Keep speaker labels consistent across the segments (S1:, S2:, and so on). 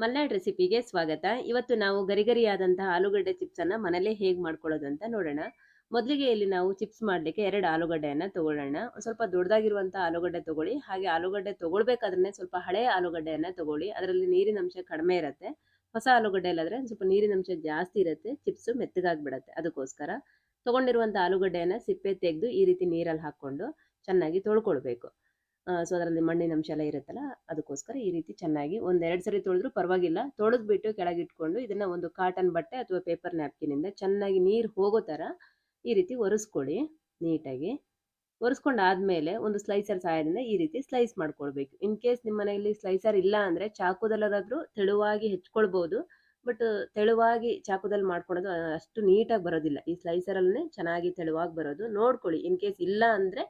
S1: ಮಲ್ನಾಡ್ ರೆಸಿಪಿಗೆ ಸ್ವಾಗತ. ಇವತ್ತು ನಾವು ಗರಿಗರಿಯಾದಂತಹ ಆಲೂಗಡ್ಡೆ ಚಿಪ್ಸನ್ನು ಮನೇಲೆ ಹೇಗೆ ಮಾಡ್ಕೊಳ್ಳೋದು ಅಂತ ನೋಡೋಣ. ಮೊದಲಿಗೆ ಇಲ್ಲಿ ನಾವು ಚಿಪ್ಸ್ ಮಾಡಲಿಕ್ಕೆ ಎರಡು ಆಲೂಗಡ್ಡೆಯನ್ನು ತಗೊಳ್ಳೋಣ. ಸ್ವಲ್ಪ ದೊಡ್ಡದಾಗಿರುವಂಥ ಆಲೂಗಡ್ಡೆ ತಗೊಳ್ಳಿ, ಹಾಗೆ ಆಲೂಗಡ್ಡೆ ತಗೊಳ್ಬೇಕಾದ್ರೆ ಸ್ವಲ್ಪ ಹಳೆಯ ಆಲೂಗಡ್ಡೆಯನ್ನು ತಗೊಳ್ಳಿ. ಅದರಲ್ಲಿ ನೀರಿನ ಅಂಶ ಕಡಿಮೆ ಇರುತ್ತೆ. ಹೊಸ ಆಲೂಗಡ್ಡೆಯಲ್ಲಾದರೆ ಸ್ವಲ್ಪ ನೀರಿನ ಅಂಶ ಜಾಸ್ತಿ ಇರುತ್ತೆ, ಚಿಪ್ಸು ಮೆತ್ತಗಾಗ್ಬಿಡತ್ತೆ ಅದಕ್ಕೋಸ್ಕರ. ತೊಗೊಂಡಿರುವಂಥ ಆಲೂಗಡ್ಡೆಯನ್ನು ಸಿಪ್ಪೆ ತೆಗೆದು ಈ ರೀತಿ ನೀರಲ್ಲಿ ಹಾಕ್ಕೊಂಡು ಚೆನ್ನಾಗಿ ತೊಳ್ಕೊಳ್ಬೇಕು. ಸೊ ಅದರಲ್ಲಿ ಮಣ್ಣಿನ ಅಂಶ ಎಲ್ಲ ಇರುತ್ತಲ್ಲ, ಅದಕ್ಕೋಸ್ಕರ ಈ ರೀತಿ ಚೆನ್ನಾಗಿ ಒಂದೆರಡು ಸರಿ ತೊಳೆದ್ರೂ ಪರವಾಗಿಲ್ಲ. ತೊಳೆದ್ಬಿಟ್ಟು ಕೆಳಗಿಟ್ಕೊಂಡು ಇದನ್ನು ಒಂದು ಕಾಟನ್ ಬಟ್ಟೆ ಅಥವಾ ಪೇಪರ್ ನ್ಯಾಪ್ಕಿನಿಂದ ಚೆನ್ನಾಗಿ ನೀರು ಹೋಗೋ ಥರ ಈ ರೀತಿ ಒರೆಸ್ಕೊಳ್ಳಿ ನೀಟಾಗಿ. ಒರೆಸ್ಕೊಂಡಾದ್ಮೇಲೆ ಒಂದು ಸ್ಲೈಸರ್ ಸಹಾಯದಿಂದ ಈ ರೀತಿ ಸ್ಲೈಸ್ ಮಾಡ್ಕೊಳ್ಬೇಕು. ಇನ್ ಕೇಸ್ ನಿಮ್ಮ ಮನೆಯಲ್ಲಿ ಸ್ಲೈಸರ್ ಇಲ್ಲ ಅಂದರೆ ಚಾಕುದಲ್ಲಾದರೂ ತೆಳುವಾಗಿ ಹೆಚ್ಕೊಳ್ಬೋದು ಬಟ್ ತೆಳುವಾಗಿ ಚಾಕುದಲ್ಲಿ ಮಾಡ್ಕೊಳೋದು ಅಷ್ಟು ನೀಟಾಗಿ ಬರೋದಿಲ್ಲ. ಈ ಸ್ಲೈಸರಲ್ಲೇ ಚೆನ್ನಾಗಿ ತೆಳುವಾಗಿ ಬರೋದು. ನೋಡ್ಕೊಳ್ಳಿ ಇನ್ ಕೇಸ್ ಇಲ್ಲ ಅಂದರೆ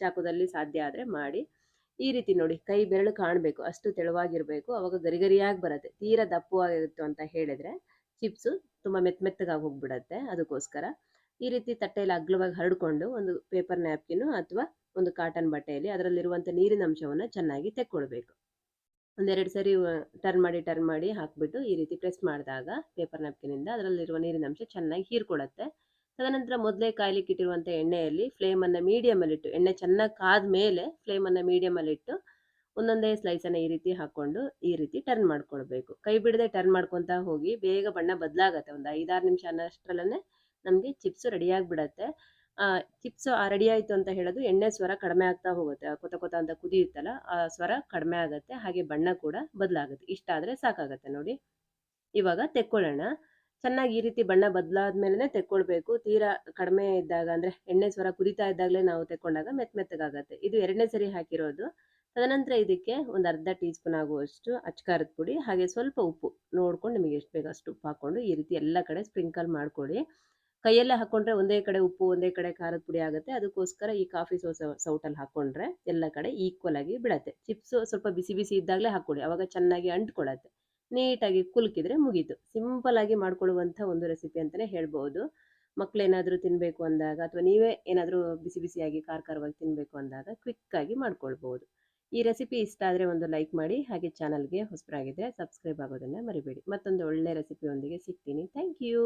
S1: ಚಾಕುದಲ್ಲಿ ಸಾಧ್ಯ ಆದರೆ ಮಾಡಿ. ಈ ರೀತಿ ನೋಡಿ, ಕೈ ಬೆರಳು ಕಾಣಬೇಕು, ಅಷ್ಟು ತೆಳುವಾಗಿರಬೇಕು. ಅವಾಗ ಗರಿಗರಿಯಾಗಿ ಬರುತ್ತೆ. ತೀರಾ ದಪ್ಪವಾಗಿತ್ತು ಅಂತ ಹೇಳಿದ್ರೆ ಚಿಪ್ಸು ತುಂಬ ಮೆತ್ತ ಮೆತ್ತಗಾಗಿ ಹೋಗ್ಬಿಡತ್ತೆ ಅದಕ್ಕೋಸ್ಕರ. ಈ ರೀತಿ ತಟ್ಟೆಯಲ್ಲಿ ಅಗ್ಲವಾಗಿ ಹರಡಿಕೊಂಡು ಒಂದು ಪೇಪರ್ ನ್ಯಾಪ್ಕಿನು ಅಥವಾ ಒಂದು ಕಾಟನ್ ಬಟ್ಟೆಯಲ್ಲಿ ಅದರಲ್ಲಿರುವಂಥ ನೀರಿನ ಅಂಶವನ್ನು ಚೆನ್ನಾಗಿ ತೆಕ್ಕೊಳ್ಬೇಕು. ಒಂದೆರಡು ಸರಿ ಟರ್ನ್ ಮಾಡಿ ಟರ್ನ್ ಮಾಡಿ ಹಾಕ್ಬಿಟ್ಟು ಈ ರೀತಿ ಪ್ರೆಸ್ ಮಾಡಿದಾಗ ಪೇಪರ್ ನ್ಯಾಪ್ಕಿನಿಂದ ಅದರಲ್ಲಿರುವ ನೀರಿನ ಅಂಶ ಚೆನ್ನಾಗಿ ಹೀರ್ಕೊಳತ್ತೆ ತದನಂತರ ಮೊದಲೇ ಕಾಯಲಿಕ್ಕೆ ಇಟ್ಟಿರುವಂಥ ಎಣ್ಣೆಯಲ್ಲಿ ಫ್ಲೇಮನ್ನು ಮೀಡಿಯಮಲ್ಲಿಟ್ಟು ಎಣ್ಣೆ ಚೆನ್ನಾಗಿ ಕಾದ ಮೇಲೆ ಫ್ಲೇಮನ್ನು ಮೀಡಿಯಮಲ್ಲಿಟ್ಟು ಒಂದೊಂದೇ ಸ್ಲೈಸನ್ನು ಈ ರೀತಿ ಹಾಕ್ಕೊಂಡು ಈ ರೀತಿ ಟರ್ನ್ ಮಾಡ್ಕೊಳ್ಬೇಕು. ಕೈ ಬಿಡದೆ ಟರ್ನ್ ಮಾಡ್ಕೊತಾ ಹೋಗಿ ಬೇಗ ಬಣ್ಣ ಬದಲಾಗತ್ತೆ, ಒಂದು ಐದಾರು ನಿಮಿಷ ಅನ್ನೋಷ್ಟರಲ್ಲೇ ನಮಗೆ ಚಿಪ್ಸು ರೆಡಿಯಾಗಿಬಿಡತ್ತೆ ಚಿಪ್ಸು ರೆಡಿ ಆಯಿತು ಅಂತ ಹೇಳೋದು ಎಣ್ಣೆ ಸ್ವರ ಕಡಿಮೆ ಆಗ್ತಾ ಹೋಗುತ್ತೆ ಕೊತ ಕೊತ ಅಂತ ಕುದಿಯುತ್ತಲ್ಲ ಆ ಸ್ವರ ಕಡಿಮೆ ಆಗುತ್ತೆ, ಹಾಗೆ ಬಣ್ಣ ಕೂಡ ಬದಲಾಗುತ್ತೆ. ಇಷ್ಟ ಆದರೆ ಸಾಕಾಗತ್ತೆ ನೋಡಿ. ಇವಾಗ ತೆಕ್ಕೊಳ್ಳೋಣ. ಚೆನ್ನಾಗಿ ಈ ರೀತಿ ಬಣ್ಣ ಬದಲಾದ ಮೇಲೆ ತೆಕ್ಕೊಳ್ಬೇಕು. ತೀರಾ ಕಡಿಮೆ ಇದ್ದಾಗ ಅಂದರೆ ಎಣ್ಣೆ ಸ್ವರ ಕುದಿತಾ ಇದ್ದಾಗಲೇ ನಾವು ತೆಕ್ಕೊಂಡಾಗ ಮೆತ್ತ ಮೆತ್ತಗಾಗತ್ತೆ. ಇದು ಎರಡನೇ ಸರಿ ಹಾಕಿರೋದು. ತದನಂತರ ಇದಕ್ಕೆ ಒಂದು ಅರ್ಧ ಟೀ ಸ್ಪೂನ್ ಆಗುವಷ್ಟು ಅಚ್ಕಾರದ ಪುಡಿ, ಹಾಗೆ ಸ್ವಲ್ಪ ಉಪ್ಪು. ನೋಡ್ಕೊಂಡು ನಿಮಗೆ ಎಷ್ಟು ಬೇಕು ಅಷ್ಟು ಉಪ್ಪು ಹಾಕ್ಕೊಂಡು ಈ ರೀತಿ ಎಲ್ಲ ಕಡೆ ಸ್ಪ್ರಿಂಕಲ್ ಮಾಡ್ಕೊಳ್ಳಿ. ಕೈಯಲ್ಲೇ ಹಾಕ್ಕೊಂಡ್ರೆ ಒಂದೇ ಕಡೆ ಉಪ್ಪು, ಒಂದೇ ಕಡೆ ಖಾರದ ಪುಡಿ ಆಗುತ್ತೆ. ಅದಕ್ಕೋಸ್ಕರ ಈ ಕಾಫಿ ಸೋಸ ಸೌಟಲ್ಲಿ ಹಾಕ್ಕೊಂಡ್ರೆ ಎಲ್ಲ ಕಡೆ ಈಕ್ವಲ್ ಆಗಿ ಬಿಡತ್ತೆ. ಚಿಪ್ಸು ಸ್ವಲ್ಪ ಬಿಸಿ ಬಿಸಿ ಇದ್ದಾಗಲೇ ಹಾಕ್ಕೊಳ್ಳಿ. ಅವಾಗ ಚೆನ್ನಾಗಿ ಅಂಟ್ಕೊಳ್ಳುತ್ತೆ. ನೀಟಾಗಿ ಕುಲ್ಕಿದ್ರೆ ಮುಗೀತು. ಸಿಂಪಲ್ ಆಗಿ ಮಾಡ್ಕೊಳ್ಳುವಂಥ ಒಂದು ರೆಸಿಪಿ ಅಂತಲೇ ಹೇಳ್ಬೋದು. ಮಕ್ಕಳೇನಾದರೂ ತಿನ್ನಬೇಕು ಅಂದಾಗ ಅಥವಾ ನೀವೇ ಏನಾದರೂ ಬಿಸಿ ಬಿಸಿಯಾಗಿ ಖಾರ ಖಾರವಾಗಿ ತಿನ್ನಬೇಕು ಅಂದಾಗ ಕ್ವಿಕ್ಕಾಗಿ ಮಾಡ್ಕೊಳ್ಬೋದು. ಈ ರೆಸಿಪಿ ಇಷ್ಟ ಆದರೆ ಒಂದು ಲೈಕ್ ಮಾಡಿ, ಹಾಗೆ ಚಾನಲ್ಗೆ ಹೊಸಬರಾಗಿದ್ದರೆ ಸಬ್ಸ್ಕ್ರೈಬ್ ಆಗೋದನ್ನು ಮರಿಬೇಡಿ. ಮತ್ತೊಂದು ಒಳ್ಳೆ ರೆಸಿಪಿಯೊಂದಿಗೆ ಸಿಗ್ತೀನಿ. Thank you.